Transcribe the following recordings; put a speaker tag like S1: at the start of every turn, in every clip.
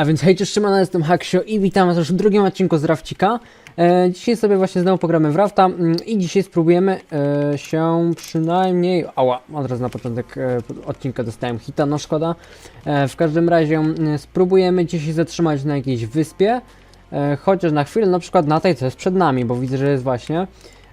S1: A więc hej, cześć, Szymana, jestem Haksio i witam was już w drugim odcinku z Rafcika. E, dzisiaj sobie właśnie znowu pogramy w Rafta mm, i dzisiaj spróbujemy e, się przynajmniej... Ała, od razu na początek e, odcinka dostałem hita, no szkoda. E, w każdym razie mm, spróbujemy dzisiaj zatrzymać na jakiejś wyspie, e, chociaż na chwilę, na przykład na tej, co jest przed nami, bo widzę, że jest właśnie.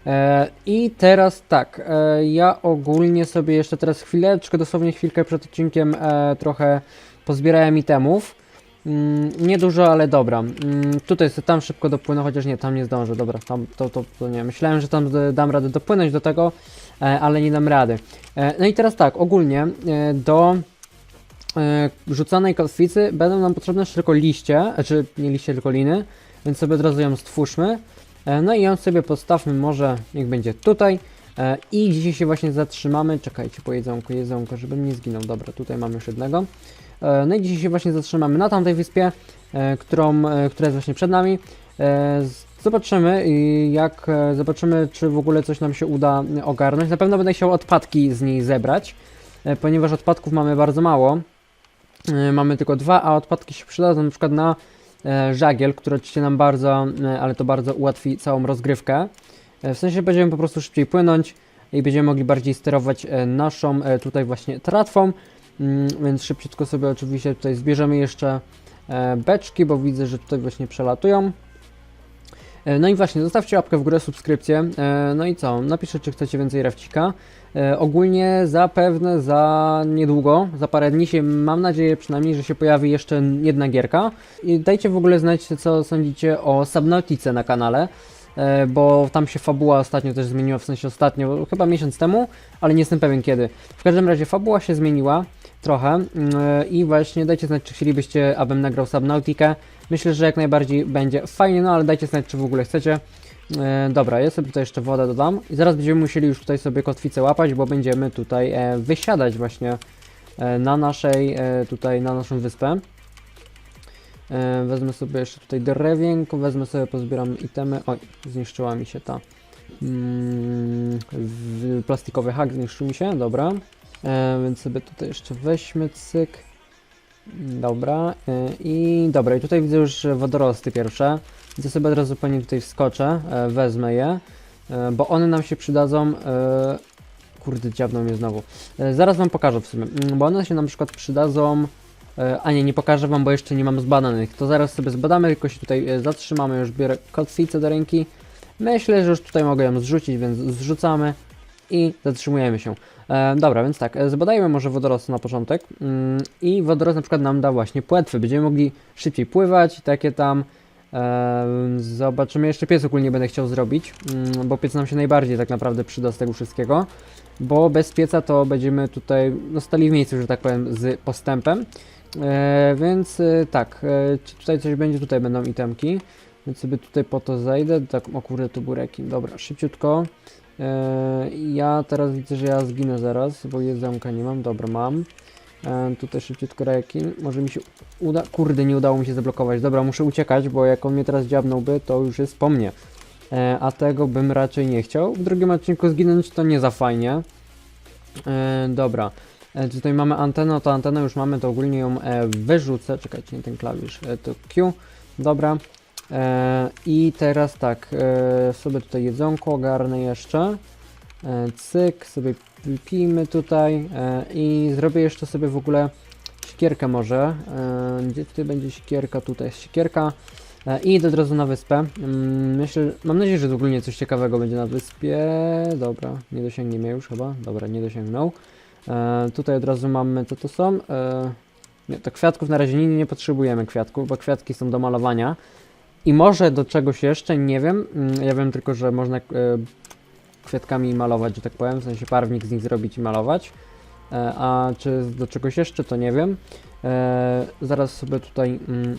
S1: E, I teraz tak, e, ja ogólnie sobie jeszcze teraz chwileczkę, dosłownie chwilkę przed odcinkiem e, trochę pozbierałem itemów. Mm, niedużo, ale dobra. Mm, tutaj sobie tam szybko dopłynę, chociaż nie, tam nie zdążę. Dobra, tam to, to, to nie. Myślałem, że tam dam radę dopłynąć do tego, e, ale nie dam rady. E, no i teraz tak, ogólnie e, do e, rzucanej kotwicy będą nam potrzebne jeszcze tylko liście, znaczy nie liście, tylko liny, więc sobie od razu ją stwórzmy. E, no i ją sobie postawmy może, niech będzie tutaj. E, I dzisiaj się właśnie zatrzymamy. Czekajcie, po jedzonku, jedzonko, żebym nie zginął. Dobra, tutaj mamy już jednego. E, No i dzisiaj się właśnie zatrzymamy na tamtej wyspie, e, którą, e, która jest właśnie przed nami. Zobaczymy, jak zobaczymy, czy w ogóle coś nam się uda ogarnąć. Na pewno będę chciał odpadki z niej zebrać, ponieważ odpadków mamy bardzo mało. Mamy tylko dwa, a odpadki się przydadzą na przykład na żagiel, który oczywiście nam bardzo, ale to bardzo ułatwi całą rozgrywkę. W sensie będziemy po prostu szybciej płynąć i będziemy mogli bardziej sterować naszą tutaj właśnie tratwą. Mm, więc szybciutko sobie oczywiście tutaj zbierzemy jeszcze e, beczki, bo widzę, że tutaj właśnie przelatują. E, No i właśnie, zostawcie łapkę w górę, subskrypcję. E, No i co? Napiszcie, czy chcecie więcej rafcika. Ogólnie zapewne za niedługo, za parę dni się, mam nadzieję przynajmniej, że się pojawi jeszcze jedna gierka. I dajcie w ogóle znać, co sądzicie o Subnautice na kanale bo tam się fabuła ostatnio też zmieniła, w sensie ostatnio, chyba miesiąc temu, ale nie jestem pewien kiedy. W każdym razie fabuła się zmieniła trochę mm, e, i właśnie dajcie znać, czy chcielibyście, abym nagrał Subnautikę. Myślę, że jak najbardziej będzie fajnie, no ale dajcie znać, czy w ogóle chcecie. E, dobra, ja sobie tutaj jeszcze wodę dodam i zaraz będziemy musieli już tutaj sobie kotwicę łapać, bo będziemy tutaj e, wysiadać właśnie na naszej, tutaj na naszą wyspę. Wezmę sobie jeszcze tutaj drewienko, wezmę sobie, pozbieram itemy. Oj, zniszczyła mi się ta mm, plastikowy hak, zniszczył mi się, dobra. E, więc sobie tutaj jeszcze weźmy cyk. Dobra, e, i dobra, i tutaj widzę już wodorosty pierwsze. Więc sobie od razu tutaj wskoczę, e, wezmę je, e, bo one nam się przydadzą. E, kurde, dziabną mnie znowu. E, zaraz wam pokażę w sumie, mm, bo one się na przykład przydadzą. E, A nie, nie pokażę wam, bo jeszcze nie mam zbadanych. To zaraz sobie zbadamy, tylko się tutaj e, zatrzymamy. Już biorę kotwicę do ręki. Myślę, że już tutaj mogę ją zrzucić, więc zrzucamy i zatrzymujemy się. E, dobra, więc tak, e, zbadajmy może wodorosty na początek. Mm, I wodorost na przykład nam da właśnie płetwy. Będziemy mogli szybciej pływać, takie tam. E, zobaczymy, jeszcze piec ogólnie będę chciał zrobić, mm, bo piec nam się najbardziej tak naprawdę przyda z tego wszystkiego. Bo bez pieca to będziemy tutaj no, stali w miejscu, że tak powiem, z postępem. E, więc e, tak, e, czy tutaj coś będzie, tutaj będą itemki. Więc sobie tutaj po to zejdę. Tak, o kurde, tu bureki. Dobra, szybciutko. E, ja teraz widzę, że ja zginę zaraz, bo jedzonka nie mam. Dobra, mam. E, tutaj szybciutko rekin. Może mi się uda. Kurde, nie udało mi się zablokować. Dobra, muszę uciekać, bo jak on mnie teraz dziabnąłby, to już jest po mnie. E, a tego bym raczej nie chciał. W drugim odcinku zginąć to nie za fajnie. E, dobra. E, tutaj mamy antenę, to antenę już mamy, to ogólnie ją e, wyrzucę. Czekajcie, nie ten klawisz, e, to Q. Dobra. E, I teraz tak, e, sobie tutaj jedzonko ogarnę jeszcze. E, cyk, sobie wypijmy tutaj i zrobię jeszcze sobie w ogóle siekierkę może. Gdzie tutaj będzie siekierka? Tutaj jest siekierka. I idę od razu na wyspę. Mm, Myślę, mam nadzieję, że ogólnie coś ciekawego będzie na wyspie. Dobra, nie dosięgnie mnie już chyba. Dobra, nie dosięgnął. Tutaj od razu mamy, co to są? Nie, to kwiatków na razie nie, nie potrzebujemy kwiatków, bo kwiatki są do malowania. I może do czegoś jeszcze, nie wiem. Mm, Ja wiem tylko, że można e, kwiatkami malować, że tak powiem, w sensie parwnik z nich zrobić i malować. E, a czy do czegoś jeszcze, to nie wiem. E, zaraz sobie tutaj mm,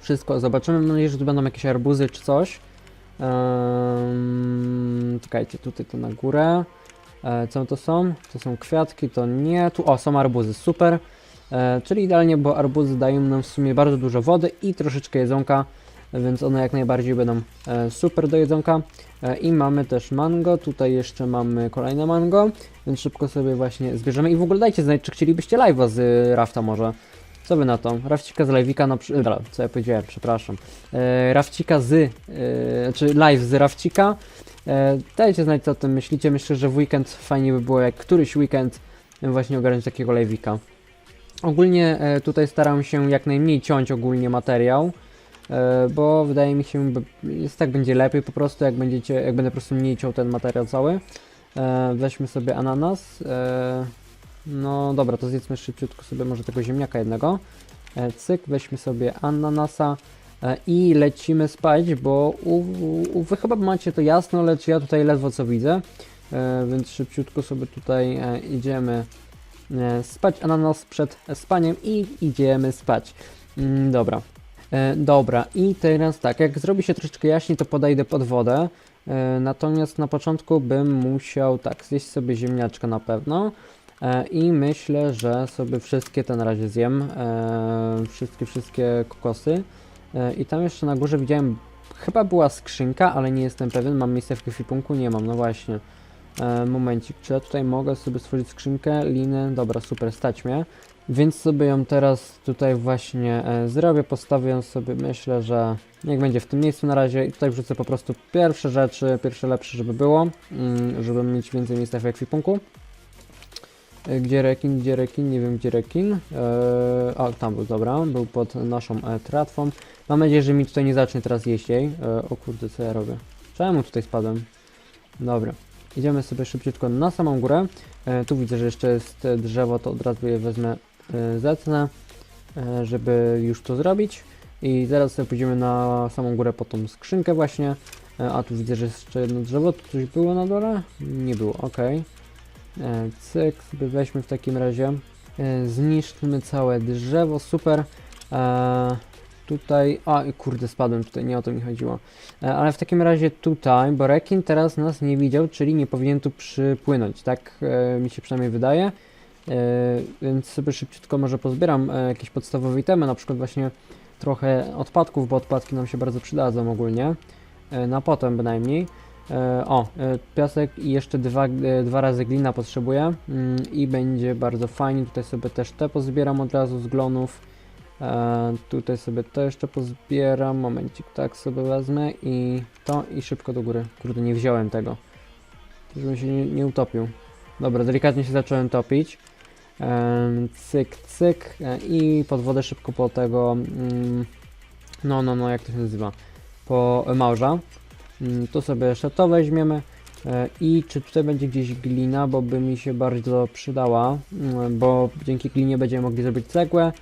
S1: wszystko zobaczymy. Mam nadzieję, że tu będą jakieś arbuzy czy coś. Czekajcie, tutaj to na górę. Co to są? To są kwiatki, to nie. Tu, o, są arbuzy, super. Czyli idealnie, bo arbuzy dają nam w sumie bardzo dużo wody i troszeczkę jedzonka, więc one jak najbardziej będą e, super do jedzonka. E, I mamy też mango, tutaj jeszcze mamy kolejne mango, więc szybko sobie właśnie zbierzemy. I w ogóle dajcie znać, czy chcielibyście live'a z Rafta może. Co wy na to? Rafcika z live'ika. Dobra, co ja powiedziałem, przepraszam. E, Rafcika z... E, czy live z Rafcika. E, dajcie znać co o tym myślicie. Myślę, że w weekend fajnie by było jak któryś weekend właśnie ogarnąć takiego live'ika. Ogólnie e, tutaj staram się jak najmniej ciąć ogólnie materiał. E, bo wydaje mi się, jest tak będzie lepiej po prostu, jak będziecie, jak będę po prostu mniej ciął ten materiał cały. E, weźmy sobie ananas. E, no dobra, to zjedzmy szybciutko sobie może tego ziemniaka jednego. Cyk, weźmy sobie ananasa i lecimy spać, bo u, u, wy chyba macie to jasno, lecz ja tutaj ledwo co widzę. Więc szybciutko sobie tutaj idziemy spać ananas przed spaniem i idziemy spać. Mm, dobra. E, dobra, i teraz tak, jak zrobi się troszeczkę jaśniej, to podejdę pod wodę. E, natomiast na początku bym musiał tak zjeść sobie ziemniaczka na pewno. E, I myślę, że sobie wszystkie te na razie zjem. Wszystkie, wszystkie kokosy. I tam jeszcze na górze widziałem, chyba była skrzynka, ale nie jestem pewien. Mam miejsce w kwipunku? Nie mam, no właśnie. E, momencik, czy ja tutaj mogę sobie stworzyć skrzynkę, liny? Dobra, super, stać mnie. Więc sobie ją teraz tutaj właśnie e, zrobię, postawię ją sobie, myślę, że niech będzie w tym miejscu na razie i tutaj wrzucę po prostu pierwsze rzeczy, pierwsze lepsze, żeby było, mm, żeby mieć więcej miejsca w ekwipunku. E, Gdzie rekin, gdzie rekin, nie wiem gdzie rekin. A, tam był, dobra, był pod naszą e, tratwą. Mam nadzieję, że mi tutaj nie zacznie teraz jeść jej. E, o kurde, co ja robię? Czemu tutaj spadłem? Dobra, idziemy sobie szybciutko na samą górę. E, tu widzę, że jeszcze jest drzewo, to od razu je wezmę, e, zetnę, e, żeby już to zrobić. I zaraz sobie pójdziemy na samą górę po tą skrzynkę właśnie. A tu widzę, że jest jeszcze jedno drzewo. Tu coś było na dole? Nie było, ok. Cyk, sobie weźmy w takim razie. Zniszczmy całe drzewo, super. Tutaj, a kurde spadłem tutaj, nie o to mi chodziło. E, ale w takim razie tutaj, bo rekin teraz nas nie widział, czyli nie powinien tu przypłynąć, tak e, mi się przynajmniej wydaje. E, więc sobie szybciutko może pozbieram jakieś podstawowe itemy, na przykład właśnie trochę odpadków, bo odpadki nam się bardzo przydadzą ogólnie. Na potem bynajmniej. O, piasek i jeszcze dwa, dwa razy glina potrzebuję mm, i będzie bardzo fajnie. Tutaj sobie też te pozbieram od razu z glonów. E, tutaj sobie to jeszcze pozbieram. Momencik, tak sobie wezmę i to i szybko do góry. Kurde, nie wziąłem tego. Żebym się nie, nie utopił. Dobra, delikatnie się zacząłem topić. Em, cyk, cyk e, i pod wodę szybko po tego. Mm, no, no, no, jak to się nazywa? Po małża. Mm, Tu sobie jeszcze to weźmiemy. E, I czy tutaj będzie gdzieś glina, bo by mi się bardzo przydała, mm, bo dzięki glinie będziemy mogli zrobić cegłę,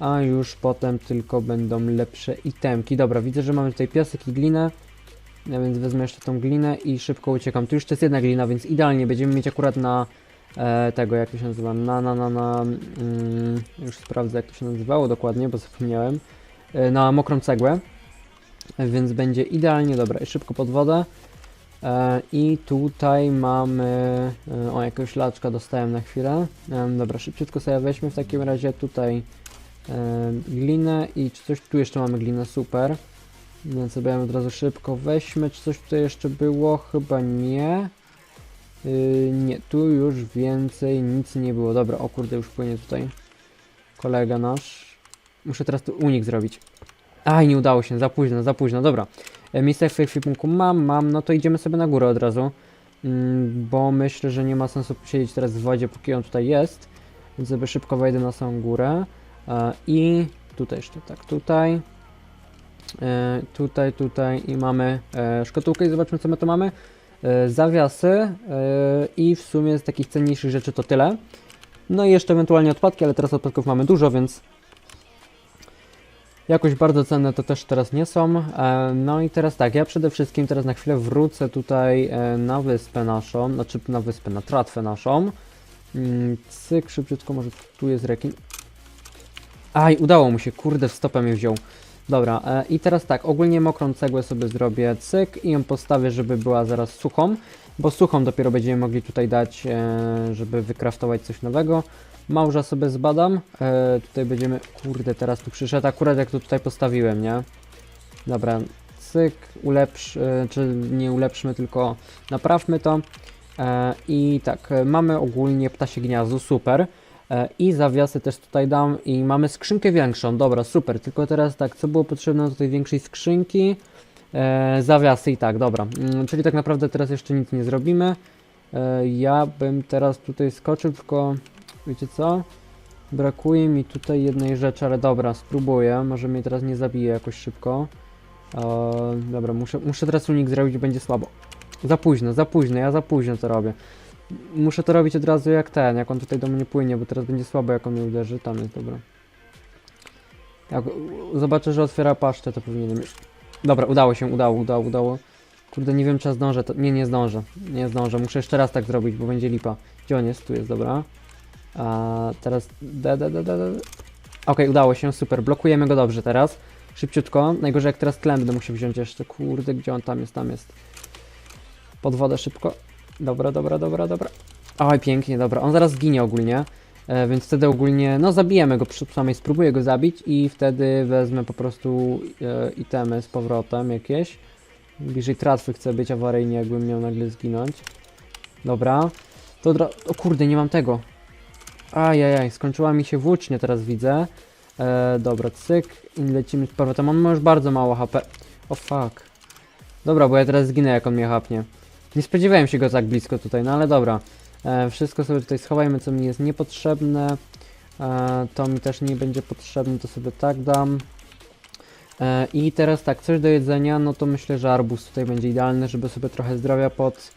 S1: a już potem tylko będą lepsze itemki. Dobra, widzę, że mamy tutaj piasek i glinę, ja więc wezmę jeszcze tą glinę i szybko uciekam. Tu już to jest jedna glina, więc idealnie będziemy mieć akurat na e, tego, jak to się nazywa, na, na, na, na mm, już sprawdzę jak to się nazywało dokładnie, bo zapomniałem, e, na mokrą cegłę. Więc będzie idealnie, dobra, i szybko pod wodę. E, I tutaj mamy, e, o jakiegoś laczka dostałem na chwilę. E, dobra, szybciutko sobie weźmy w takim razie tutaj glinę i czy coś, tu jeszcze mamy glinę, super. Więc sobie od razu szybko weźmy, czy coś tutaj jeszcze było, chyba nie. Yy, nie, tu już więcej nic nie było. Dobra, o kurde, już płynie tutaj kolega nasz. Muszę teraz tu unik zrobić. Aj, nie udało się, za późno, za późno, dobra. E, Miejsce w ekwipunku mam, mam, no to idziemy sobie na górę od razu. Mm, bo myślę, że nie ma sensu siedzieć teraz w wodzie, póki on tutaj jest. Więc sobie szybko wejdę na samą górę. I tutaj jeszcze tak, tutaj. E, tutaj, tutaj i mamy e, szkatułkę i zobaczmy co my tu mamy. E, zawiasy i w sumie z takich cenniejszych rzeczy to tyle. No i jeszcze ewentualnie odpadki, ale teraz odpadków mamy dużo, więc jakoś bardzo cenne to też teraz nie są. No i teraz tak, ja przede wszystkim teraz na chwilę wrócę tutaj na wyspę naszą, znaczy na wyspę, na tratwę naszą. Mm, Cyk, szybciutko, może tu jest rekin. Aj, udało mu się, kurde, w stopę mnie wziął. Dobra, e, i teraz tak, ogólnie mokrą cegłę sobie zrobię cyk i ją postawię, żeby była zaraz suchą, bo suchą dopiero będziemy mogli tutaj dać, e, żeby wykraftować coś nowego. Małża sobie zbadam, e, tutaj będziemy, kurde, teraz tu przyszedł, akurat jak to tutaj postawiłem, nie? Dobra, cyk, ulepsz, e, czy nie ulepszmy, tylko naprawmy to. E, I tak, e, mamy ogólnie ptasie gniazdo, super. E, I zawiasy też tutaj dam i mamy skrzynkę większą, dobra, super, tylko teraz tak, co było potrzebne do tej większej skrzynki? E, zawiasy i tak, dobra, mm, czyli tak naprawdę teraz jeszcze nic nie zrobimy. E, ja bym teraz tutaj skoczył, tylko wiecie co? Brakuje mi tutaj jednej rzeczy, ale dobra, spróbuję, może mnie teraz nie zabije jakoś szybko. E, dobra, muszę, muszę teraz unik zrobić, będzie słabo. Za późno, za późno, ja za późno to robię. Muszę to robić od razu jak ten, jak on tutaj do mnie płynie, bo teraz będzie słabo jak on mnie uderzy. Tam jest, dobra. Jak zobaczę, że otwiera paszczę, to powinienem. Dobra, udało się, udało, udało, udało. Kurde, nie wiem czy ja zdążę, to... nie, nie zdążę. Nie zdążę, muszę jeszcze raz tak zrobić, bo będzie lipa. Gdzie on jest? Tu jest, dobra. A teraz... Da, da, da, da, da. Okej, udało się, super. Blokujemy go dobrze teraz. Szybciutko. Najgorzej jak teraz tlen będę musiał wziąć jeszcze. Kurde, gdzie on tam jest? Tam jest. Pod wodę szybko. Dobra, dobra, dobra, dobra. Oj, pięknie, dobra. On zaraz zginie ogólnie. E, więc wtedy ogólnie, no zabijemy go, przy- przynajmniej spróbuję go zabić i wtedy wezmę po prostu e, itemy z powrotem jakieś. Bliżej tratwy chcę być awaryjnie, jakbym miał nagle zginąć. Dobra. To od ra- O kurde, nie mam tego. Ajajaj, skończyła mi się włócznia, teraz widzę. E, dobra, cyk. I lecimy z powrotem. On ma już bardzo mało HP. O fuck. Dobra, bo ja teraz zginę, jak on mnie hapnie. Nie spodziewałem się go tak blisko tutaj, no ale dobra. E, wszystko sobie tutaj schowajmy, co mi jest niepotrzebne. E, to mi też nie będzie potrzebne, to sobie tak dam. E, I teraz tak, coś do jedzenia, no to myślę, że arbuz tutaj będzie idealny, żeby sobie trochę zdrowia pod,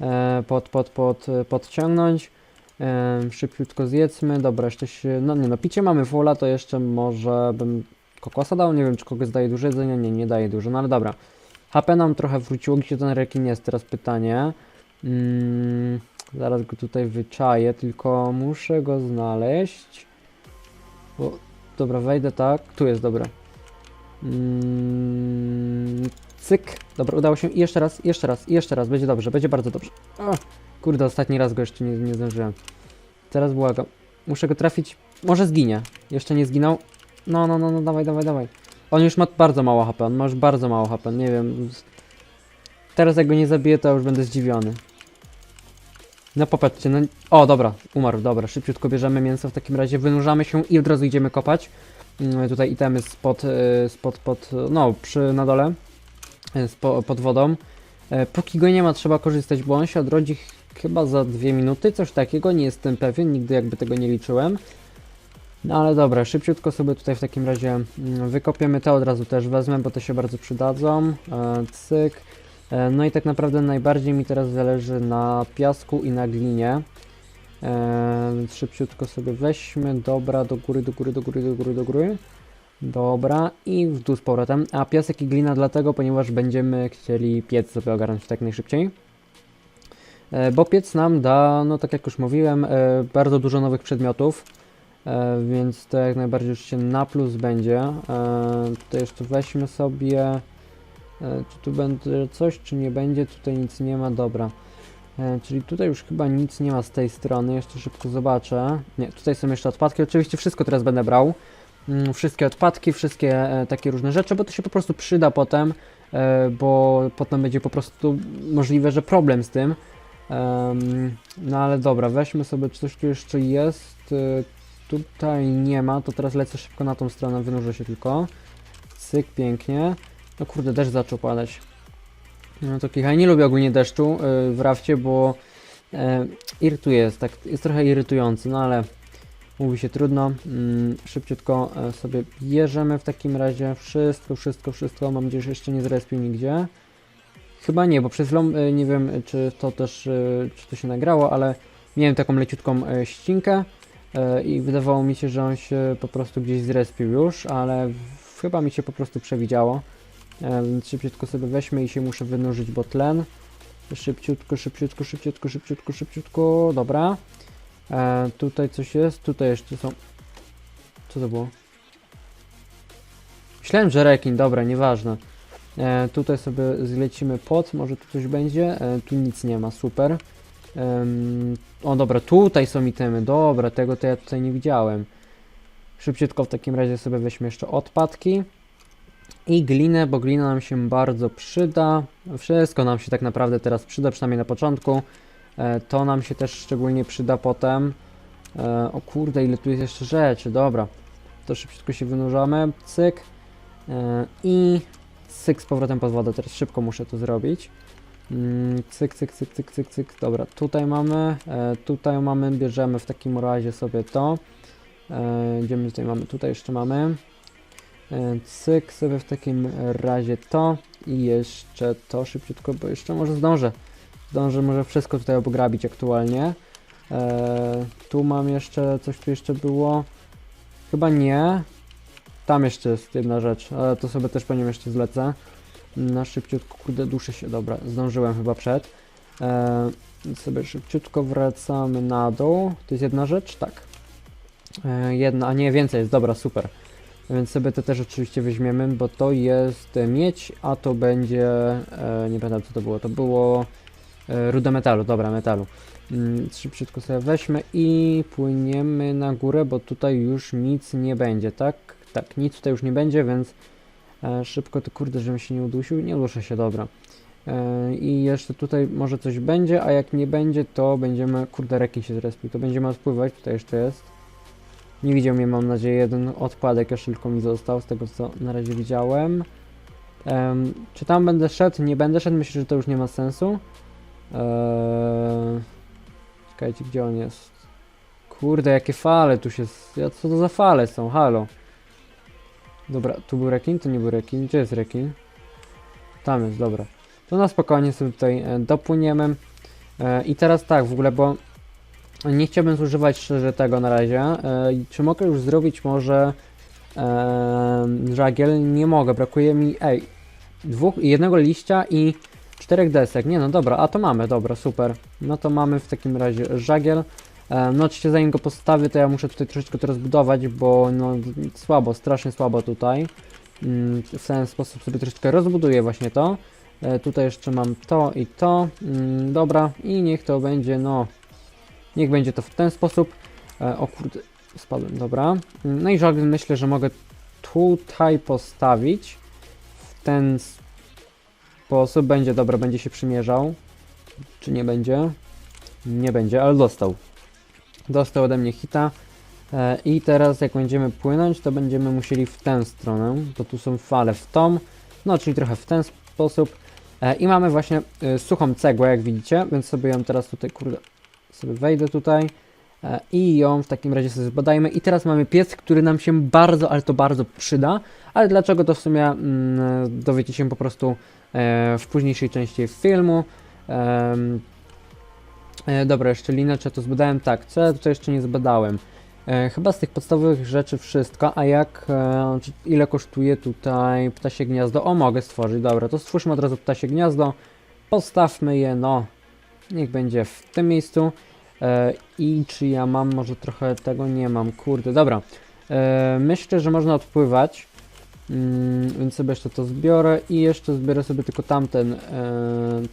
S1: e, pod, pod, pod, podciągnąć. E, szybciutko zjedzmy, dobra, jeszcze się, no nie no, picie mamy fulla, to jeszcze może bym kokosa dał, nie wiem czy kokos daje dużo jedzenia, nie, nie daje dużo, no ale dobra. HP nam trochę wróciło, gdzie ten rekin jest, teraz pytanie. Mm, zaraz go tutaj wyczaję, tylko muszę go znaleźć. Bo, dobra, wejdę tak, tu jest, dobra. Mm, cyk, dobra, udało się, I jeszcze raz, jeszcze raz, jeszcze raz, będzie dobrze, będzie bardzo dobrze. O, kurde, ostatni raz go jeszcze nie, nie zdążyłem. Teraz błagam, muszę go trafić, może zginie, jeszcze nie zginął. No, no, no, no, dawaj, dawaj, dawaj. On już ma bardzo mało HP, on ma już bardzo mało HP, nie wiem. Teraz jak go nie zabiję, to już będę zdziwiony. No popatrzcie, no... O, dobra, umarł, dobra, szybciutko bierzemy mięso w takim razie, wynurzamy się i od razu idziemy kopać. Mm, Tutaj itemy spod, y, spod, pod, no, przy, na dole, y, spo, pod wodą. E, Póki go nie ma, trzeba korzystać, bo on się odrodzi ch- chyba za dwie minuty, coś takiego, nie jestem pewien, nigdy jakby tego nie liczyłem. No ale dobra, szybciutko sobie tutaj w takim razie mm, wykopiemy te od razu też wezmę, bo to się bardzo przydadzą. E, cyk. E, no i tak naprawdę najbardziej mi teraz zależy na piasku i na glinie. E, więc szybciutko sobie weźmy, dobra, do góry, do góry, do góry, do góry, do góry. Dobra, i w dół z powrotem. A piasek i glina dlatego, ponieważ będziemy chcieli piec sobie ogarnąć tak najszybciej. E, bo piec nam da, no tak jak już mówiłem, e, bardzo dużo nowych przedmiotów. E, więc to jak najbardziej się na plus będzie. E, tutaj jeszcze weźmy sobie. E, czy tu będzie coś, czy nie będzie? Tutaj nic nie ma, dobra. Czyli tutaj już chyba nic nie ma z tej strony. Jeszcze szybko zobaczę. Nie, tutaj są jeszcze odpadki. Oczywiście wszystko teraz będę brał. Mm, wszystkie odpadki, wszystkie takie różne rzeczy, bo to się po prostu przyda potem, bo potem będzie po prostu możliwe, że problem z tym. No ale dobra, weźmy sobie, czy coś tu jeszcze jest. Tutaj nie ma, to teraz lecę szybko na tą stronę, wynurzę się tylko. Cyk, pięknie. No kurde, deszcz zaczął padać. No to kicha. Nie lubię ogólnie deszczu yy, w rafcie, bo yy, irytuje jest, tak, jest trochę irytujący, no ale mówi się trudno. Mm, szybciutko e, sobie bierzemy w takim razie wszystko, wszystko, wszystko. Mam nadzieję, że jeszcze nie zrespił nigdzie. Chyba nie, bo przed chwilą e, nie wiem, czy to też, e, czy to się nagrało, ale miałem taką leciutką e, ścinkę i wydawało mi się, że on się po prostu gdzieś zrespił już, ale chyba mi się po prostu przewidziało. E, Więc szybciutko sobie weźmy i się muszę wynurzyć, bo tlen. Szybciutko, szybciutko, szybciutko, szybciutko, szybciutko, dobra. E, tutaj coś jest, tutaj jeszcze są... Co to było? Myślałem, że rekin, dobra, nieważne. E, tutaj sobie zlecimy pod, może tu coś będzie. E, tu nic nie ma, super. Em, o dobra, tutaj są itemy, dobra, tego to ja tutaj nie widziałem. Szybciutko w takim razie sobie weźmy jeszcze odpadki. I glinę, bo glina nam się bardzo przyda. Wszystko nam się tak naprawdę teraz przyda, przynajmniej na początku. E, to nam się też szczególnie przyda potem. E, o kurde, ile tu jest jeszcze rzeczy, dobra. To szybciutko się wynurzamy, cyk. E, I cyk z powrotem pod wodę, teraz szybko muszę to zrobić. Mm, Cyk, cyk, cyk, cyk, cyk, cyk. Dobra, tutaj mamy, e, tutaj mamy, bierzemy w takim razie sobie to. E, gdzie my tutaj mamy? Tutaj jeszcze mamy. E, cyk sobie w takim razie to i jeszcze to szybciutko, bo jeszcze może zdążę. Zdążę może wszystko tutaj obograbić aktualnie. Tu mam jeszcze, coś tu jeszcze było. Chyba nie. Tam jeszcze jest jedna rzecz, ale to sobie też po nim jeszcze zlecę. Na szybciutko, kurde, duszę się, dobra, zdążyłem chyba przed. E, sobie szybciutko wracamy na dół. To jest jedna rzecz? Tak. E, jedna, a nie, więcej jest, dobra, super. Więc sobie to też oczywiście weźmiemy, bo to jest miedź, a to będzie, e, nie pamiętam co to było, to było e, ruda metalu, dobra, metalu. Mm, szybciutko sobie weźmy i płyniemy na górę, bo tutaj już nic nie będzie, tak? Tak, nic tutaj już nie będzie, więc szybko to kurde, żebym się nie udusił, nie duszę się, dobra. E, I jeszcze tutaj może coś będzie, a jak nie będzie, to będziemy, kurde, rekin się zrespił, to będziemy odpływać, tutaj jeszcze jest. Nie widział mnie, mam nadzieję, jeden odpadek jeszcze tylko mi został, z tego co na razie widziałem. Em, czy tam będę szedł? Nie będę szedł, myślę, że to już nie ma sensu. Eee, czekajcie, gdzie on jest? Kurde, jakie fale tu się... Co to za fale są? Halo. Dobra, tu był rekin? To nie był rekin. Gdzie jest rekin? Tam jest, dobra. To na spokojnie sobie tutaj e, dopłyniemy. E, I teraz tak, w ogóle, bo nie chciałbym zużywać szczerze tego na razie. E, czy mogę już zrobić może żagiel? Nie mogę, brakuje mi, ej, dwóch, jednego liścia i czterech desek. Nie no dobra, a to mamy, dobra, super. No to mamy w takim razie żagiel. E, no oczywiście zanim go postawię, to ja muszę tutaj troszeczkę to rozbudować, bo no słabo, strasznie słabo tutaj. Mm, w ten sposób sobie troszeczkę rozbuduję właśnie to. E, tutaj jeszcze mam to i to. Mm, dobra, i niech to będzie, no, Niech będzie to w ten sposób. E, o kurde, spadłem, dobra. Mm, No i żagiel myślę, że mogę tutaj postawić. W ten sposób będzie, dobra, będzie się przymierzał. Czy nie będzie? Nie będzie, ale dostał. Dostał ode mnie hita. E, I teraz jak będziemy płynąć, to będziemy musieli w tę stronę, bo tu są fale w tą, no czyli trochę w ten sposób. E, I mamy właśnie e, suchą cegłę, jak widzicie, więc sobie ją teraz tutaj, kurde, sobie wejdę tutaj i ją w takim razie sobie zbadajmy. I teraz mamy piec, który nam się bardzo, ale to bardzo przyda. Ale dlaczego to w sumie mm, dowiecie się po prostu w późniejszej części filmu. E, dobra, jeszcze ja to zbadałem? Tak, co ja tutaj jeszcze nie zbadałem? E, chyba z tych podstawowych rzeczy wszystko, a jak, e, ile kosztuje tutaj ptasie gniazdo? O, mogę stworzyć, dobra, to stwórzmy od razu ptasie gniazdo, postawmy je, no, niech będzie w tym miejscu. E, I czy ja mam, może trochę tego nie mam, kurde, dobra. E, myślę, że można odpływać, mm, więc sobie jeszcze to zbiorę i jeszcze zbiorę sobie tylko tamten, e,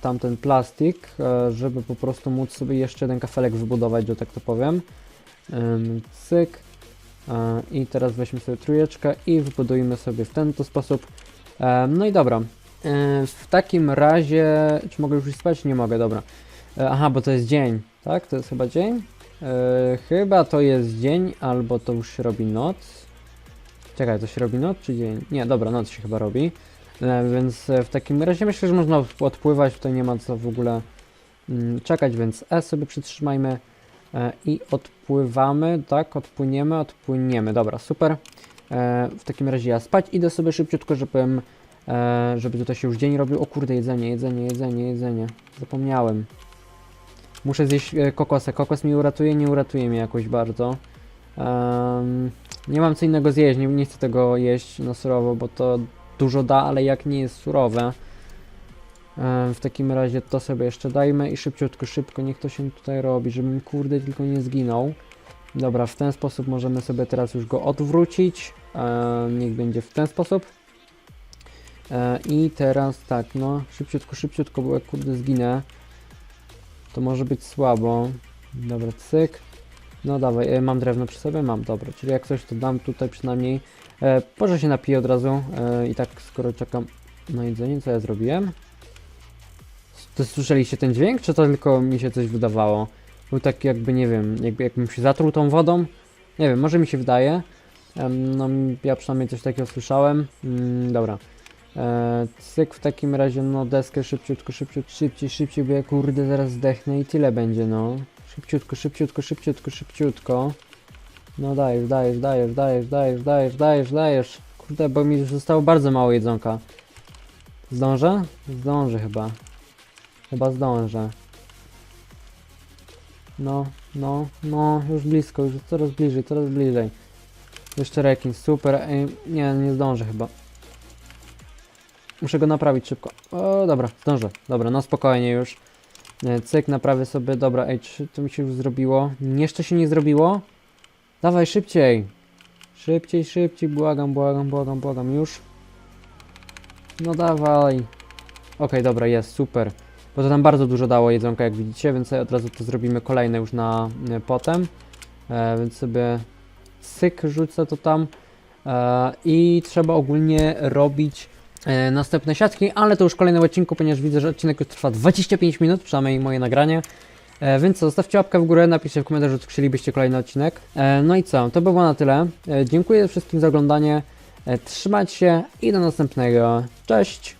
S1: tamten plastik, e, żeby po prostu móc sobie jeszcze jeden kafelek wybudować, że tak to powiem. Em, cyk. E, I teraz weźmy sobie trójeczkę i wybudujmy sobie w ten to sposób. Em, no i dobra. E, w takim razie, czy mogę już spać? Nie mogę, dobra. E, Aha, bo to jest dzień, tak? To jest chyba dzień? E, chyba to jest dzień, albo to już się robi noc. Czekaj, to się robi noc czy dzień? Nie, dobra, noc się chyba robi. E, więc e, w takim razie myślę, że można odp- odpływać, tutaj nie ma co w ogóle mm, czekać, więc E sobie przytrzymajmy e, i odpływamy, tak? Odpłyniemy, odpłyniemy, dobra, super. E, w takim razie ja spać idę sobie szybciutko, żebym, e, żeby tutaj się już dzień robił. O kurde, jedzenie, jedzenie, jedzenie, jedzenie. Zapomniałem. Muszę zjeść e, kokosę. Kokos mi uratuje, nie uratuje mnie jakoś bardzo. Em, nie mam co innego zjeść, nie, nie chcę tego jeść na surowo, bo to dużo da, ale jak nie jest surowe. W takim razie to sobie jeszcze dajmy i szybciutko, szybko, niech to się tutaj robi, żebym kurde tylko nie zginął. Dobra, w ten sposób możemy sobie teraz już go odwrócić. Niech będzie w ten sposób. E, I teraz tak, no szybciutko, szybciutko, bo jak kurde zginę, to może być słabo. Dobra, cyk. No dawaj, e, mam drewno przy sobie? Mam, dobra. Czyli jak coś to dam tutaj przynajmniej. E, może się napiję od razu e, i tak skoro czekam na jedzenie, co ja zrobiłem? To słyszeliście ten dźwięk, czy to tylko mi się coś wydawało? był taki jakby, nie wiem, jakby jakbym się zatruł tą wodą. Nie wiem, może mi się wydaje. No, ja przynajmniej coś takiego słyszałem. Mm, dobra. E, cyk w takim razie, no deskę szybciutko, szybciutko, szybciej, szybciej, bo ja kurde zaraz zdechnę i tyle będzie, no. Szybciutko, szybciutko, szybciutko, szybciutko. No dajesz, dajesz, dajesz, dajesz, dajesz, dajesz, dajesz, dajesz. Kurde, bo mi zostało bardzo mało jedzonka. Zdążę? Zdążę chyba. Chyba zdążę. No, no, no, już blisko, już coraz bliżej, coraz bliżej. Jeszcze rekin, super, ej, nie, nie zdążę chyba. Muszę go naprawić szybko. O, dobra, zdążę. Dobra, no spokojnie już. E, Cyk, naprawię sobie. Dobra, ej, czy to mi się już zrobiło? Jeszcze się nie zrobiło? Dawaj, szybciej. Szybciej, szybciej, błagam, błagam, błagam, błagam, już. No dawaj. Okej, dobra, jest, super. Bo to tam bardzo dużo dało jedzonka, jak widzicie, więc od razu to zrobimy kolejne już na e, potem. E, więc sobie syk rzucę to tam. E, I trzeba ogólnie robić następne siatki, ale to już w kolejnym odcinku, ponieważ widzę, że odcinek już trwa 25 minut, przynajmniej moje nagranie. E, więc co, zostawcie łapkę w górę, napiszcie w komentarzu, czy chcielibyście kolejny odcinek. E, no i co, to by było na tyle. E, dziękuję wszystkim za oglądanie. E, trzymajcie się i do następnego. Cześć!